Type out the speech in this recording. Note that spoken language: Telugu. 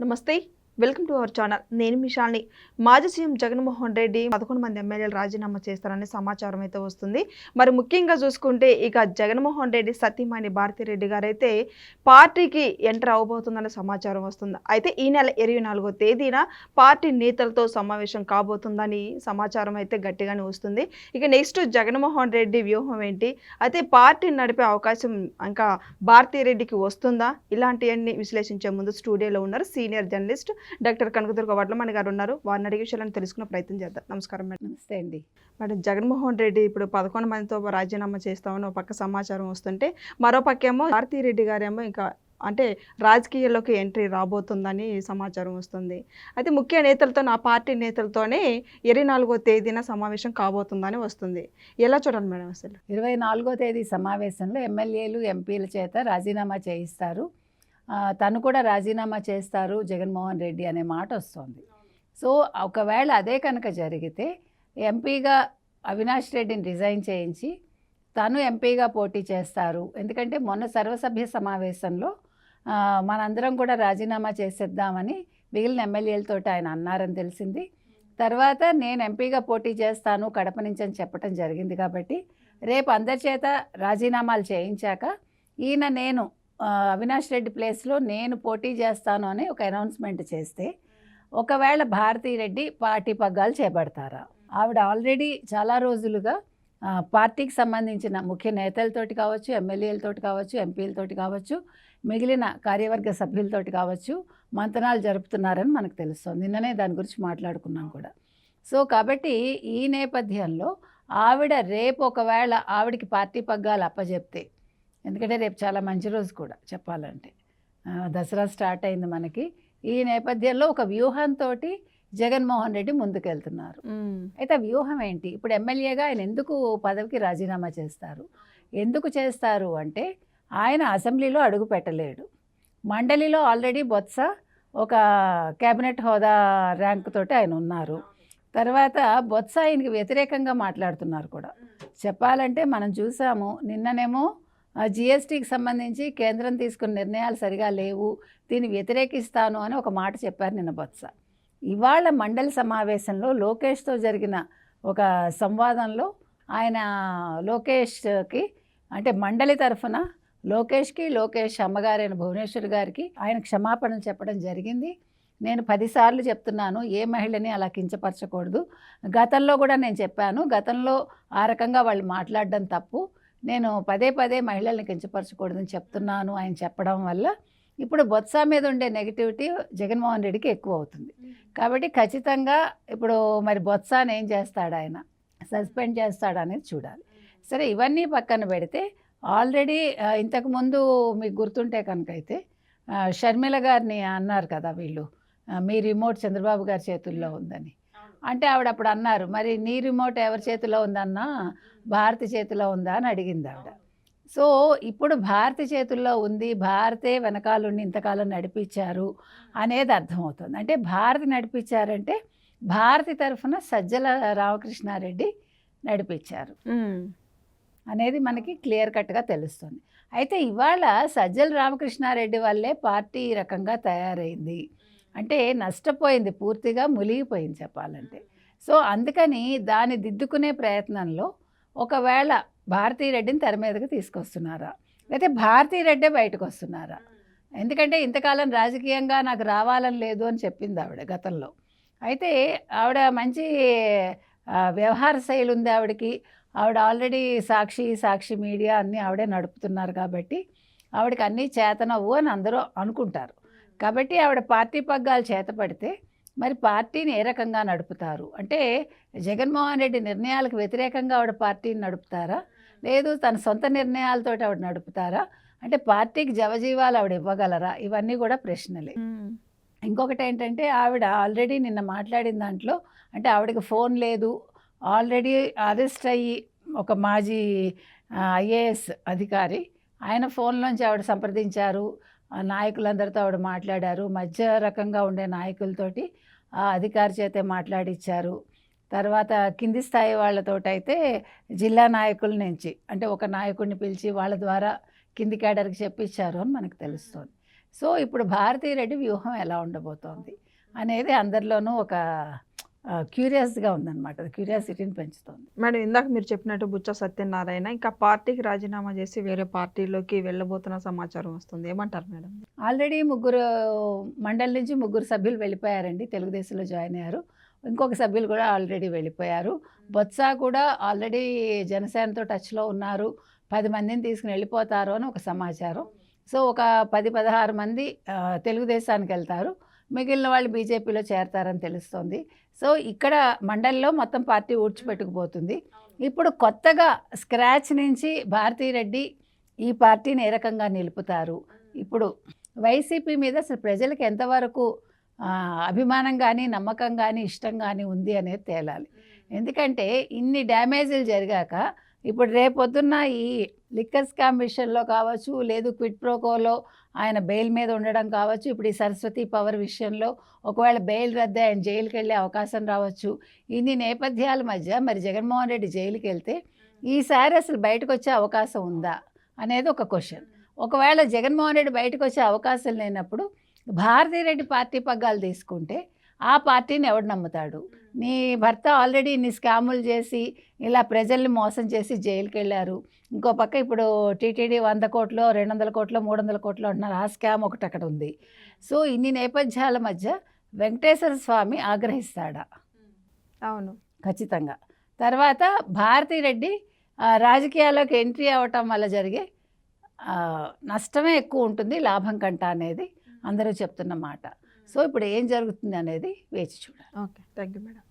నమస్తే. Welcome to our channel. నేను మిషాల్ని మాజీ సీఎం జగన్మోహన్ రెడ్డి పదకొండు మంది ఎమ్మెల్యేలు రాజీనామా చేస్తారనే సమాచారం అయితే వస్తుంది. మరి ముఖ్యంగా చూసుకుంటే ఇక జగన్మోహన్ రెడ్డి సతీమణి భారతిరెడ్డి గారైతే పార్టీకి ఎంటర్ అవబోతుందనే సమాచారం వస్తుంది. అయితే ఈ నెల ఇరవై నాలుగో తేదీన పార్టీ నేతలతో సమావేశం కాబోతుందని సమాచారం అయితే గట్టిగానే వస్తుంది. ఇక నెక్స్ట్ జగన్మోహన్ రెడ్డి వ్యూహం ఏంటి? అయితే పార్టీ నడిపే అవకాశం ఇంకా భారతీరెడ్డికి వస్తుందా? ఇలాంటివన్నీ విశ్లేషించే ముందు స్టూడియోలో ఉన్నారు senior journalist doctor Kanakadurga Vadlamani garu ఉన్నారు. వారిని అడిగే విషయాలను తెలుసుకునే ప్రయత్నం చేద్దాం. నమస్కారం మేడం. నమస్తే అండి. మేడం జగన్మోహన్ రెడ్డి ఇప్పుడు పదకొండు మందితో రాజీనామా చేస్తామని ఒక పక్క సమాచారం వస్తుంటే మరో పక్కేమో భారతీరెడ్డి గారేమో ఇంకా అంటే రాజకీయాల్లోకి ఎంట్రీ రాబోతుందని సమాచారం వస్తుంది. అయితే ముఖ్య నేతలతో ఆ పార్టీ నేతలతోనే ఇరవై నాలుగో తేదీన సమావేశం కాబోతుందని వస్తుంది. ఎలా చూడాలి మేడం అసలు? ఇరవై నాలుగో తేదీ సమావేశంలో ఎమ్మెల్యేలు ఎంపీల చేత రాజీనామా చేయిస్తారు. తను కూడా రాజీనామా చేస్తారు జగన్మోహన్ రెడ్డి అనే మాట వస్తుంది. సో ఒకవేళ అదే కనుక జరిగితే ఎంపీగా అవినాష్ రెడ్డిని రిజైన్ చేయించి తను ఎంపీగా పోటీ చేస్తారు. ఎందుకంటే మొన్న సర్వసభ్య సమావేశంలో మనందరం కూడా రాజీనామా చేసేద్దామని మిగిలిన ఎమ్మెల్యేలతోటి ఆయన అన్నారని తెలిసింది. తర్వాత నేను ఎంపీగా పోటీ చేస్తాను కడప నుంచి అని చెప్పడం జరిగింది కాబట్టి రేపు అందరి చేత రాజీనామాలు చేయించాక ఈయన నేను అవినాష్ రెడ్డి ప్లేస్లో నేను పోటీ చేస్తాను అని ఒక అనౌన్స్మెంట్ చేస్తే ఒకవేళ భారతీ రెడ్డి పార్టీ పగ్గాలు చేపడతారా? ఆవిడ ఆల్రెడీ చాలా రోజులుగా పార్టీకి సంబంధించిన ముఖ్య నేతలతోటి కావచ్చు ఎమ్మెల్యేలతోటి కావచ్చు ఎంపీలతోటి కావచ్చు మిగిలిన కార్యవర్గ సభ్యులతోటి కావచ్చు మంతనాలు జరుపుతున్నారని మనకు తెలుస్తుంది. నిన్ననే దాని గురించి మాట్లాడుకున్నాం కూడా. సో కాబట్టి ఈ నేపథ్యంలో ఆవిడ రేపు ఒకవేళ ఆవిడకి పార్టీ పగ్గాలు అప్పజెప్తే ఎందుకంటే రేపు చాలా మంచి రోజు కూడా చెప్పాలంటే. దసరా స్టార్ట్ అయింది మనకి. ఈ నేపథ్యంలో ఒక వ్యూహంతో జగన్మోహన్ రెడ్డి ముందుకెళ్తున్నారు. అయితే ఆ వ్యూహం ఏంటి? ఇప్పుడు ఎమ్మెల్యేగా ఆయన ఎందుకు పదవికి రాజీనామా చేస్తారు? ఎందుకు చేస్తారు అంటే ఆయన అసెంబ్లీలో అడుగు పెట్టలేడు. మండలిలో ఆల్రెడీ బొత్స ఒక కేబినెట్ హోదా ర్యాంక్ తోటి ఆయన ఉన్నారు. తర్వాత బొత్స ఆయనకి వ్యతిరేకంగా మాట్లాడుతున్నారు కూడా. చెప్పాలంటే మనం చూసాము నిన్ననేమో జిఎస్టీకి సంబంధించి కేంద్రం తీసుకున్న నిర్ణయాలు సరిగా లేవు. దీన్ని వ్యతిరేకిస్తాను అని ఒక మాట చెప్పారు నిన్న బొత్స. ఇవాళ మండలి సమావేశంలో లోకేష్తో జరిగిన ఒక సంవాదంలో ఆయన లోకేష్కి అంటే మండలి తరఫున లోకేష్కి లోకేష్ అమ్మగారైన భువనేశ్వర్ గారికి ఆయన క్షమాపణలు చెప్పడం జరిగింది. నేను పదిసార్లు చెప్తున్నాను ఏ మహిళని అలా కించపరచకూడదు. గతంలో కూడా నేను చెప్పాను గతంలో ఆ రకంగా వాళ్ళు మాట్లాడడం తప్పు. నేను పదే పదే మహిళల్ని కించపరచకూడదని చెప్తున్నాను ఆయన చెప్పడం వల్ల ఇప్పుడు బొత్స మీద ఉండే నెగిటివిటీ జగన్మోహన్ రెడ్డికి ఎక్కువ అవుతుంది. కాబట్టి ఖచ్చితంగా ఇప్పుడు మరి బొత్సాని ఏం చేస్తాడు ఆయన? సస్పెండ్ చేస్తాడు అనేది చూడాలి. సరే ఇవన్నీ పక్కన పెడితే ఆల్రెడీ ఇంతకుముందు మీకు గుర్తుంటే కనుక అయితే షర్మిల గారిని అన్నారు కదా వీళ్ళు. మీ రిమోట్ చంద్రబాబు గారి చేతుల్లో ఉందని. అంటే ఆవిడ అప్పుడు అన్నారు మరి నీ రిమోట్ ఎవరి చేతిలో ఉందన్నా? భారతి చేతిలో ఉందా? అని అడిగింది ఆవిడ సో ఇప్పుడు భారతి చేతుల్లో ఉంది భారతే వెనకాలండి ఇంతకాలం నడిపించారు అనేది అర్థమవుతుంది. అంటే భారతి నడిపించారంటే భారతి తరఫున సజ్జల రామకృష్ణారెడ్డి నడిపించారు అనేది మనకి క్లియర్ కట్గా తెలుస్తుంది. అయితే ఇవాళ సజ్జల రామకృష్ణారెడ్డి వల్లే పార్టీ రకంగా తయారైంది. అంటే నష్టపోయింది పూర్తిగా మునిగిపోయింది చెప్పాలంటే. సో అందుకని దాన్ని దిద్దుకునే ప్రయత్నంలో ఒకవేళ భారతీ రెడ్డిని తెర మీదకి తీసుకొస్తున్నారా? లేకపోతే భారతీ రెడ్డే బయటకు వస్తున్నారా? ఎందుకంటే ఇంతకాలం రాజకీయంగా నాకు రావాలని లేదు అని చెప్పింది ఆవిడ గతంలో. అయితే ఆవిడ మంచి వ్యవహార శైలి ఉంది ఆవిడకి. ఆవిడ ఆల్రెడీ సాక్షి సాక్షి మీడియా అన్నీ ఆవిడే నడుపుతున్నారు కాబట్టి ఆవిడకి అన్నీ చేతనవు అని అందరూ అనుకుంటారు. కాబట్టి ఆవిడ పార్టీ పగ్గాలు చేతపడితే మరి పార్టీని ఏ రకంగా నడుపుతారు? అంటే జగన్మోహన్ రెడ్డి నిర్ణయాలకు వ్యతిరేకంగా ఆవిడ పార్టీని నడుపుతారా? లేదు తన సొంత నిర్ణయాలతో ఆవిడ నడుపుతారా? అంటే పార్టీకి జవజీవాలు ఆవిడ ఇవ్వగలరా? ఇవన్నీ కూడా ప్రశ్నలే. ఇంకొకటి ఏంటంటే ఆవిడ ఆల్రెడీ నిన్న మాట్లాడిన దాంట్లో అంటే ఆవిడకి ఫోన్ లేదు. ఆల్రెడీ అరెస్ట్ అయ్యి ఒక మాజీ ఐఏఎస్ అధికారి ఆయన ఫోన్లోంచి ఆవిడ సంప్రదించారు. నాయకులందరితో ఆవిడ మాట్లాడారు. మధ్య రకంగా ఉండే నాయకులతోటి ఆ అధికారి చేతే మాట్లాడిచ్చారు. తర్వాత కింది స్థాయి వాళ్ళతోటైతే జిల్లా నాయకుల నుంచి అంటే ఒక నాయకుడిని పిలిచి వాళ్ళ ద్వారా కింది క్యాడర్కి చెప్పించారు అని మనకు తెలుస్తుంది. సో ఇప్పుడు భారతీ రెడ్డి వ్యూహం ఎలా ఉండబోతోంది అనేది అందరిలోనూ ఒక క్యూరియస్గా ఉందన్నమాట. క్యూరియాసిటీని పెంచుతోంది. మేడం ఇందాక మీరు చెప్పినట్టు బుచ్చ సత్యనారాయణ ఇంకా పార్టీకి రాజీనామా చేసి వేరే పార్టీలోకి వెళ్ళబోతున్న సమాచారం వస్తుంది. ఏమంటారు మేడం? ఆల్రెడీ ముగ్గురు మండలి నుంచి ముగ్గురు సభ్యులు వెళ్ళిపోయారండి. తెలుగుదేశంలో జాయిన్ అయ్యారు. ఇంకొక సభ్యులు కూడా ఆల్రెడీ వెళ్ళిపోయారు. బొత్స కూడా ఆల్రెడీ జనసేనతో టచ్లో ఉన్నారు. పది మందిని తీసుకుని వెళ్ళిపోతారు అని ఒక సమాచారం. సో ఒక పది పదహారు మంది తెలుగుదేశానికి వెళ్తారు. మిగిలిన వాళ్ళు బీజేపీలో చేరతారని తెలుస్తోంది. సో ఇక్కడ మండలిలో మొత్తం పార్టీ ఊడ్చిపెట్టుకుపోతుంది. ఇప్పుడు కొత్తగా స్క్రాచ్ నుంచి భారతీరెడ్డి ఈ పార్టీని ఏ రకంగా నిలుపుతారు? ఇప్పుడు వైసీపీ మీద అసలు ప్రజలకు ఎంతవరకు అభిమానం కానీ నమ్మకం కానీ ఇష్టం కానీ ఉంది అనేది తేలాలి. ఎందుకంటే ఇన్ని డ్యామేజీలు జరిగాక ఇప్పుడు రేపొద్దున్న ఈ లిక్కర్ స్కామ్ విషయంలో కావచ్చు లేదు క్విట్ ప్రోకోలో ఆయన బెయిల్ మీద ఉండడం కావచ్చు ఇప్పుడు ఈ సరస్వతి పవర్ విషయంలో ఒకవేళ బెయిల్ రద్దు ఆయన జైలుకి వెళ్ళే అవకాశం రావచ్చు. ఇన్ని నేపథ్యాల మధ్య మరి జగన్మోహన్ రెడ్డి జైలుకి వెళ్తే ఈసారి అసలు బయటకు వచ్చే అవకాశం ఉందా అనేది ఒక క్వశ్చన్. ఒకవేళ జగన్మోహన్ రెడ్డి బయటకు వచ్చే అవకాశం లేనప్పుడు భారతీరెడ్డి పార్టీ పగ్గాలు తీసుకుంటే ఆ పార్టీని ఎవడు నమ్ముతాడు? నీ భర్త ఆల్రెడీ ఇన్ని స్కాములు చేసి ఇలా ప్రజల్ని మోసం చేసి జైలుకి వెళ్ళారు ఇంకో పక్క ఇప్పుడు టీటీడీ వంద కోట్లు రెండు వందల కోట్లు మూడు వందల కోట్లు అంటున్నారు ఆ స్కామ్ ఒకటి అక్కడ ఉంది. సో ఇన్ని నేపథ్యాల మధ్య వెంకటేశ్వర స్వామి ఆగ్రహిస్తాడా? అవును. ఖచ్చితంగా. తర్వాత భారతీరెడ్డి రాజకీయాల్లోకి ఎంట్రీ అవ్వటం వల్ల జరిగే నష్టమే ఎక్కువ ఉంటుంది లాభం కంట అనేది అందరూ చెప్తున్న మాట. సో ఇప్పుడు ఏం జరుగుతుంది అనేది వేచి చూడాలి. ఓకే. Thank you madam.